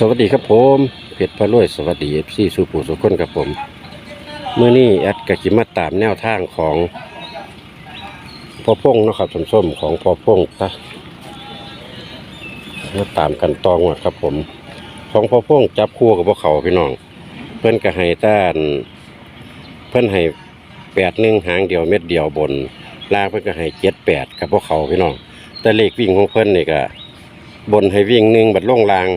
สวัสดีครับผมเพชรพระรวยสวัสดีเอฟซีสุปูสุคนครับผมเมื่อนี้แอดกะกิมาตามแนวทางของพ่อพงเนาะครับส้มส้มของพ่อพงตะมาตามกันตองวดครับผม ของพ่อพงจับคู่กับพวกเขาพี่น้อง เพื่อนก็ให้ต้าน เพื่อนให้แปดหนึ่งหางเดียวเม็ดเดียวบนล่างเพื่อนก็ให้เจ็ดแปดกับพวกเขาพี่น้อง แต่เลขวิ่งของเพื่อนนี่ก็บนให้วิ่งหนึ่งบัดลงลาง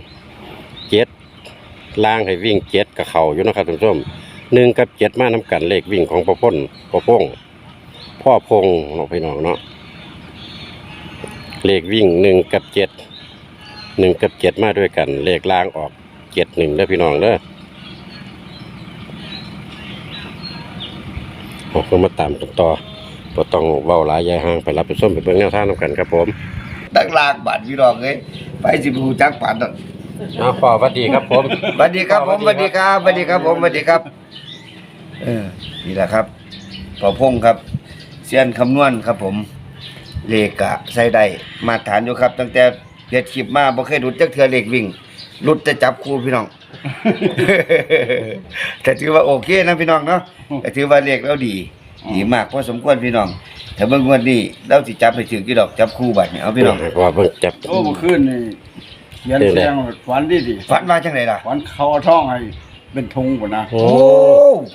ล่างให้วิ่งเจ็ดกับเขาอยู่นะครับท่านผู้ชมหนึ่งกับเจ็ดมาน้ากันเลขวิ่งของพ่อพ่นพ่อพงพ่อพงเนาะพี่น้องเนาะเลขวิ่งหนึ่งกับเจ็ดหนึ่งกับเจ็ดมาด้วยกัน เลขล่างออกเจ็ดหนึ่งเด้พี่น้องเด้อออกมาตามกันต่อบ่ต้องเว้าหลายยายห่างไปรับไปส้มไปเบิ่งแนวทางนำกันครับผมตั้งลากบาดพี่น้องเอ้ยไปสิบูจักป่าน เอาพ่อสวัสดีครับผมสวัสดีครับผมสวัสดีครับสวัสดีครับผมสวัสดีครับ เออนี่แหละครับพอพงครับเซียนคำนวณครับ ผมเลขกะใส่ได้มาตรฐานอยู่ครับ ตั้งแต่เฮ็ดคลิปมาบ่เคยหลุดจักเทื่อเลขวิ่งหลุดแต่จับคู่พี่น้อง แต่ถือว่าโอเคนะพี่น้องเนาะแต่ถือว่าเลขเราดีดีมากพอสมควรพี่น้องถ้าเบิ่งงวันนี้เราสิจับให้ถึงกี่ดอกจับคู่บัดนี่เอาพี่น้องเพราะว่าเพิ่งจับโอ้เมื่อคืนนี่ เขียันเสียงฝันดีดีฝันว่าจังไดล่ะฝันเขาเอาท่องให้เป็นทุงกว่านะโอ้โอ้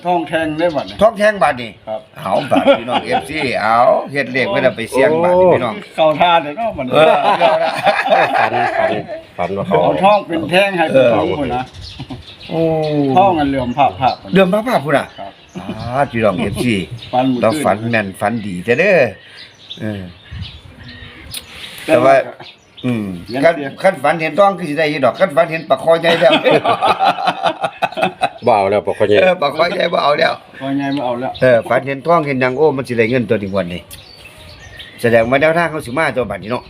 ท่องแทงได้บัดนี้ท้องแทงบาดนี่ครับเอาบาดพี่น้อง FC เอาเฮ็ดเลขไว้แล้วไปเสี่ยงบาดนี่พี่น้องเข้าท่าเลยเนาะมันเออเอาละฝันฝันฝันว่าเขาเอาท่องเป็นแทงให้เป็นทุงกว่านะโอ้ท่องกันเหลื่อมผับผับเรื่องพระภาพพุ่นน่ะครับอ่าพี่น้อง FC ฝันเมื่อเราคืนฝันแม่นฝันดีแต่เด้อเออแต่ว่า อืมคันคันฝันเห็นต้องคือสิได้อยู่ดอกคันฝันเห็นปลาคอใหญ่แล้ว บ่เอาแล้วปกติเออปลาคอใหญ่บ่เอาแล้ว พอไงไม่เอาแล้ว เออฝันเห็นท้องเห็นหยังโอ้มันสิได้เงินตัวนี้วันนี้แสดงว่าแนวทางเขาสิมาตัวบัดนี้เนาะ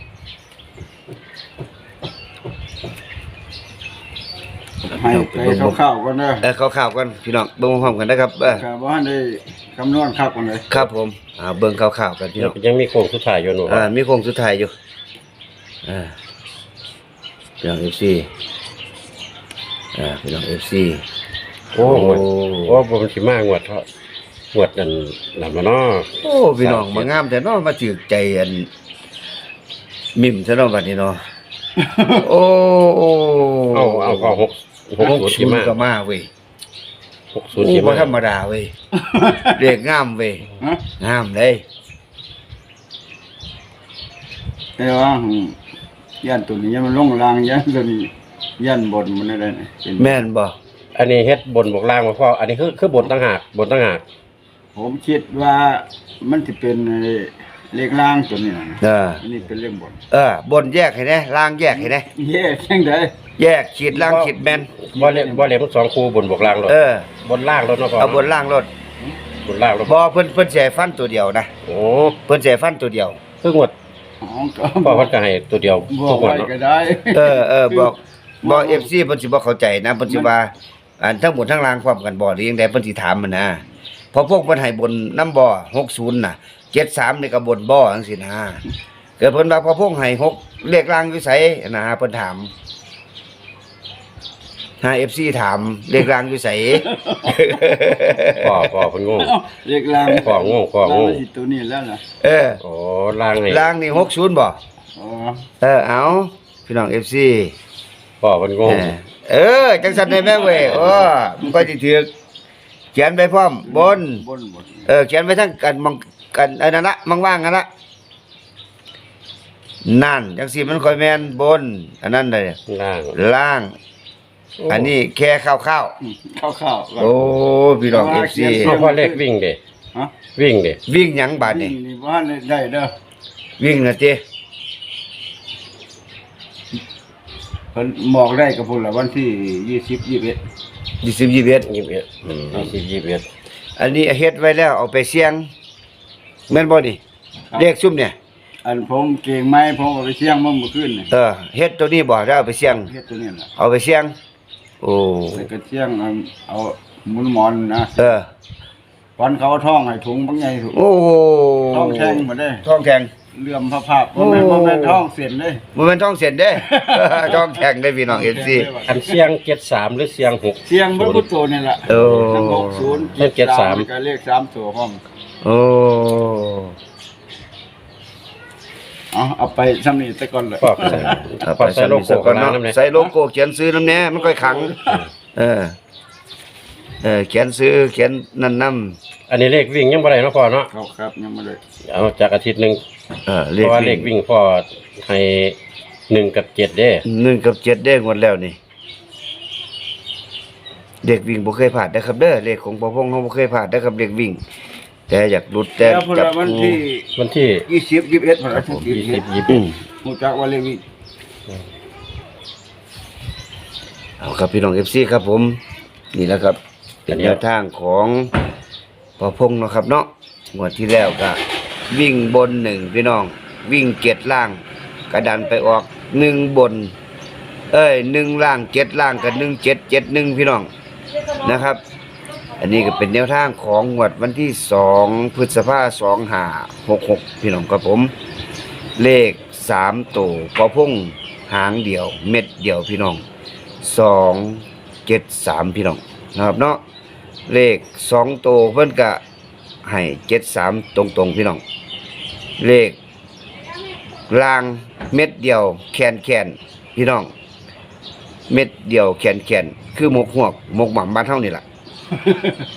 ให้ไปเข้าวๆก่อนนะเออข่าวๆกันพี่น้องเบิ่งพร้อมกันนะครับเออครับว่าได้คำนวณครับกันเลยครับผมอ่าเบิ่งข่าวๆกันพี่น้องยังมีโค้งสุดท้ายอยู่หนูอ่ามีโครงสุดท้ายอยู่ อ่าพี่น้อง FC อ่าพี่น้อง FC โอ้โหโอ้บ่มันสิมางวดเถาะงวดนั่นนั่นมาเนาะโอ้พี่น้องมางามแต่เนาะมาจึกใจอันมิมซะเนาะบัดนี้เนาะโอ้โอ้เอาเอาก็หกหกหกศูนย์ศูสินมาย์ก็มาเว้ยหกศูโอ้นย์สิบ่มาธรรมดาเว้ยเรียกงามเว้ยฮะงามเลยแต่ว่า อืมยันตัวนี้ยันมันลงรางยันตัวนี้ยันบนมันอะไรนะเป็นแม่นบ่อันนี้เฮ็ดบนบวกล่างมาพ่ออันนี้คือคือบนต่างหากบนต่างหากผมคิดว่ามันจะเป็นไอ้เลขล่างตัวนี้นะเอออันนี้เป็นเลขบนเออบนแยกให้แน่ล่างแยกให้แน่เย่แข่งได้แยกขีดล่างขีดแม่นบ่เล่บ่เล่มันสองคู่บนบวกล่างเลยเออบนล่างรถเนาะพ่อเอาบนล่างรถบนล่างรถบ่เพิ่นเพิ่นสิให้ฟันตัวเดียวนะโอ้เพิ่นสิให้ฟันตัวเดียวคืองวด อ๋อก็พ่อเพิ่นก็ให้ตัวเดียวบอทุกกงวดไว้เนาะก็ได้ เออเออบอกบอก FC เพิ่นสิบ่เข้าใจนะเพิ่นสิว่าอันทั้งบนทั้งล่างพร้อมกันบ่หรือยังไดเพิ่นสิถามมันนะเพอพวกเพิ่นให้บนน้ำบ่60น่ะ73นี่ก็บนบ่จังซี่นะเกิดเพิ่นว่าพอพวกให้6เลขล่างอยู่ไสนะเพิ่นถาม หา FC ถามเลขล่างอยู่ไสพ่อพ่อเพิ่นงง เอ้าเลขล่างของงงของงงล่าสิตัวนี้แล้วนะเออโอ้ล่างให้ล่างนี่60บ่อ๋อเออเอาพี่น้อง FC พ่อเพิ่นงเองอเออจังซั่นได้แม่เว้ยโอ้มันก็สิถูกเขียนไปพร้อมบน บนบนเออเขียนไปทั้งกันมองกันอันนั้นละมังว่างกันละนั่นจังสีมันค่อยแมนบน อันนั้นเลยล่างล่าง อันนี้แค่ข้าวข้าวอืมเข้าวๆๆ โอ้พี่น้องเอฟซีเอาพ่อเลขวิ่งเด้ฮะ วิ่งเด้วิ่งหยังบาดนี่นี่บ้านได้เด้อวิ่งนะเจ้เพิ่นบอกได้กับพุ่นละวันที่ยี่สิบยี่สิบเอ็ดยี่สิบยี่สิบเอ็ดยี่สิบเอ็ดอืมยี่สิบยี่สิบเอ็ดอันนี้เฮ็ดไว้แล้วเอาไปเสี่ยงแม่นบ่นี่เลขซุ่มเนี่ย อันผมเก่งไม้ผมเอาไปเชียงเมื่อเมื่อคืนนี่เออเฮ็ดตัวนี้บ่ได้เอาไปเสี่ยง เฮ็ดตัวนี้แหละเอาไปเสี่ยง โอ้ ใส่กระเชียงเอาเอาหมุนหมอนนะเออ วันเขาเอาท่องให้ถุงบางไงถุงโอ้โหท่องแทงมาได้ท้องแทงอเหลื่อมพระภาพบ่แม่นบ่แม่นท้องเสียนเลยบ่แม่นท้องเส้นเด้ ท้องแข็งได้พี่น้อง FC อันเสียงเจ็ดสามหรือเสียงหก เสียงเบิ่งพุทโธนี่ล่ะโอ้ ทั้ง60เลขเจ็ดสาม ก็เลขสามตัวพร้อมโอ้ เอาเอาไปซ้ำนี้แต่ก่อนเลยพอกใส่เอาพอกใส่โลโก้ก่ข้าองนล่างเนาะนั่นเลยใส่โลโก้เขียนซื้อน้ำแหน่มันค่อยขัง เออ เออเขียนซื้อเขียนนั่นนำอันนี้เลขวิ่งยังบ่ได้เนาะพ่อเนาะครับครับยังไม่ได้เอาจากอาทิตย์หนึ่งเออเพเลขราะว่าเลวิ่ขงวิ่งพ่อให้หนึ่งกับเจ็ดเด้ หนึ่งกับเจ็ดเด้งหมดแล้วนี่ เด็กวิ่งบ่เคยผ่านนะครับเด้อเลขของพ่อพงษ์เขาบ่เคยผ่านนะครับเด็กวิ่ง แต่อยากหลุดแต่แล้วพอจับละวันคู่ที่วันที่ยี่สิบยี่สิบเอ็ดพอละยี่ยี่สิสิบบยี่สิบอืมหูจักว่าเลวิเอาครับพี่น้อง FC ครับผม นี่แหล้วครับ เป็นแนวทางของพ่อพงษ์เนาะครับเนาะงวดที่แล้วก็วิ่งบนหนึ่งพี่น้อง วิ่งเจ็ดล่าง กระดันไปออกหนึ่งบน เอ้ยหนึ่งล่างเจ็ดล่างกับหนึ่งเจ็ดเจ็ดหนึ่งพี่น้องนะครับ อันนี้ก็เป็นแนวทางของงวดวันที่สองพฤษภาสองหาหกหกพี่น้องครับผม เลขสามตัวพอพุ่งหางเดียว เม็ดเดียวพี่น้องสองเจ็ดสามพี่น้องนะครับเนาะเลขสองตัวเพิ่อนกะให้เจ็ดสามตรงๆพี่น้อง เลขล่างเม็ดเดียวแคนแคนพี่น้อง เม็ดเดียวแคนแคนคือหมกหวกหมกหม่ำบ้านเท่านี่แหละ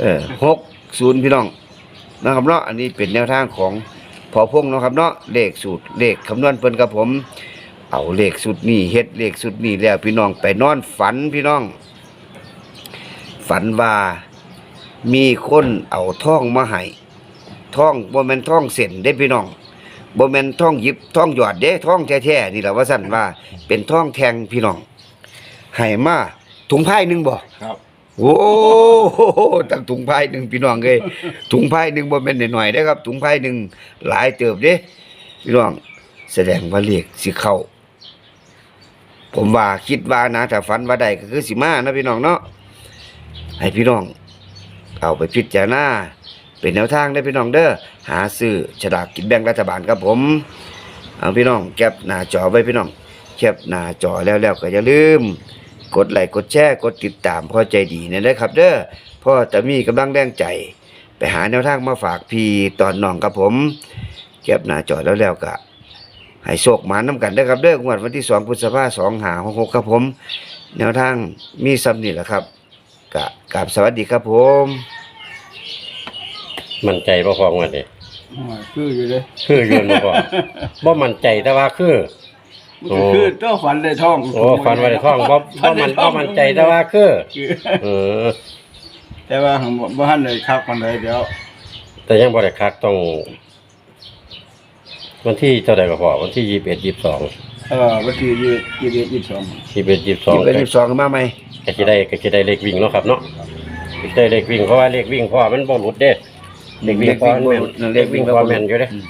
เออหกศูนย์พี่น้องนะครับเนาะอันนี้เป็นแนวทางของพอพงเนาะครับเนาะเลขสูตรเลขคำนวณเพิ่นกับผม เอาเลขสุดนี้เฮ็ดเลขสุดนี้แล้วพี่น้องไปนอนฝันพี่น้อง ฝันว่ามีคนเอาท่องมาให้ท่องบ่แม่นท่องเส้นเด้พี่น้องบ่แม่นท่องหยิบท่องหยอดเด้ท่องแท้ๆนี่แหละว่าซั่นว่าเป็นท่องแทงพี่น้องให้มาถุงผ้าหนึ่งบ่ครับ โอ้โหตั้งถุงพายหนึ่งพี่น้องเอ้ยถุงพายหนึ่งบ่แม่นหน่อยๆเด้ครับ ถุงพายหนึ่งหลายเติบเด้พี่น้อง แสดงว่าเลขสิเข้าผมว่าคิดว่านะถ้าฝันว่าได้ก็คือสิมานะพี่น้องเนาะให้พี่น้อง เอาไปพิจารณาเป็นแนวทางได้พี่น้องเด้อหาซื้อฉลากกินแบ่งรัฐบาลครับผมเอาพี่น้องแคปหน้าจอไว้พี่น้องแคปหน้าจอแล้วแล้วก็อย่าลืม กดไลค์กดแชร์กดติดตามพ่อใจดีเนี่ยนะครับเด้อพ่อจะมีกำลังแรงใจ ไปหาแนวทางมาฝากพี่ตอนน้องครับผมแคปหน้าจอแล้วแล้วก็ให้โชคหมาน้ำกันเด้อครับเด้องวดวันที่2พฤษภาคม2 5 6 6ครับผม แนวทางมีซ้ำนี่แหละครับกะกราบสวัสดีครับผม มั่นใจบ่พอวันนี้โอ้ยคืออยู่เลย คือโยนบ่พอบ่มั่นใจแต่ว่าคือ มันก็คือเจ้าฝันได้ท่องโอ้ฟันว่าได้ท่องบ่บ่มันบ่มั่นใจแต่ว่าคือ คือเออ แต่ว่าของบ่ทันเลยคักปานใดเดี๋ยวแต่ยังบ่ได้คักต้อง วันที่เท่าใดก็พอวันที่21 22เออวันที่ยี่ยี่สิบยี่สิบสอง21ยี่22สิบสองขึ้นมาไหมก็สิได้ก็สิได้เลขวิ่งเนาะครับเนาะก็สิได้เลขวิ่งเพราะว่าเลขวิ่งพ่อมันบ่หลุดเด้เลขวิ่งพ่อมันแม่นเลขวิ่งพ่อแม่นอยู่เด้ผม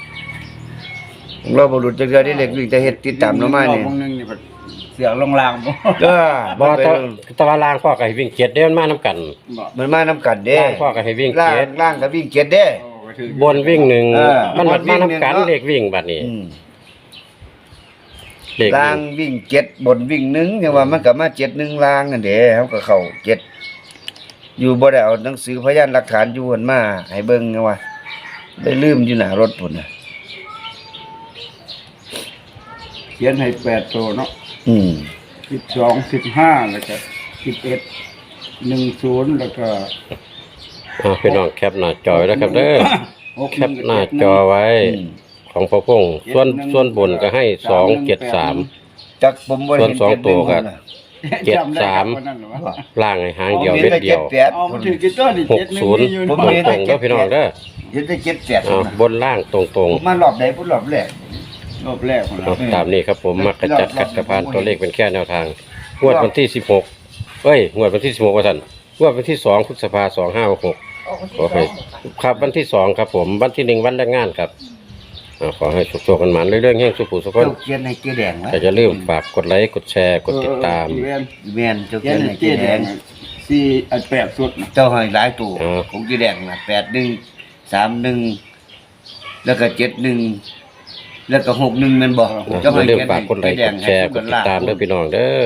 เราบรุษจักเดือได้เล็กวิ่งแต่เฮ็ดติดตามเนาะมาเนี่ยรอบนึงนี่ก็เสียงลงลางบ่เด้อบ่มันแตเป็นตะวันล่างพ่อก็ให้วิ่งเจ็ดเด้มันมานํกัน บ่มันมานํกันเด้ล่างพ่อก็ให้วิ่งล่างเจ็ดล่างก็วิ่งเจ็ดเด้ โอ้ก็ถือ บนวิ่งหนึ่งเออมันมัดบนวิ่มางหนึ่งนํกันเนาะเลขวิ่งบัดนี้อืมเลขล่างวิ่งวิ่งเจ็ดบนวิ่งหนึ่งเนี่ยว่ามันก็มาเจ็ดหนึ่งล่างนั่นเด้เขาก็เข้าเจ็ดอยู่บ่ได้เอาหนังสือพยานหลักฐานอยู่หั่นมาให้เบิ่งนะว่าได้ลืมอยู่หน้ารถพุ่นน่ะ เขียนให้แปดตัวเนาะอืมสิบสองสิบห้าแล้วก็สิบเอ็ดหนึ่งศูนย์แล้วก็อ่าพี่น้องแคปหน้าจอไว้แล้วครับเด้อหกแคปหน้าจอไว้อืมของพ่อพงษ์ส่วนส่วนบนก็ให้สองเจ็ดสาม จักผมบ่ได้เห็นส่วนสองตัวก็ เจ็ดหนึ่งเจ็ดสาม จำได้ครับวันนั้นเหรอวะล่างให้หางเดียวผมเม็เห็นดแต่เดีเจ็ยดวแปดเอามาถือกี่ตัวนี่หเจ็กดหนึ่งศูนย์มีอยู่ผมตรงเห็นตรงๆเด้อพี่น้องเด้อเห็นแต่เจ็ดแปดเอาบนล่างตรงตรงผมมารอบใดพุ่นรอบแรก รอบแรกของๆเราเอาตามนี้ครับผมมักกระจัดกัดกระพานตัวเลขเป็นแค่แนวทางงวดวันที่สิบหกเอ้ยงวดวันที่สิบหกว่าท่านงวดวันที่สองพฤษภาสองห้าหกขอให้ครับวันที่สองครับผมวันที่หนึ่งวันแรงงานครับอ่าขอให้สุขๆกันหมันเรื่องๆแห่งสุขุสุขคนเจ้าเขียนให้เจ๊แดงนะแต่จะลืมฝากกดไลค์กดแชร์กดติดตามเออเออแม่นเจ้าเขีเขียยนนให้ให้เจ๊เจ๊แดแดงงสี่อันแปดสุดนะเจ้าให้หลายตัวอ่าของเจ๊แดงนะแปดหนึ่งสามหนึ่งแล้วก็เจ็ดหนึ่ง แล้วก็61แม่นบ่นะเจ้าอให้ย่าลืมเขียนฝากกดไลค์ให้กดแชร์กดติดตามด้วยพี่น้องเด้อ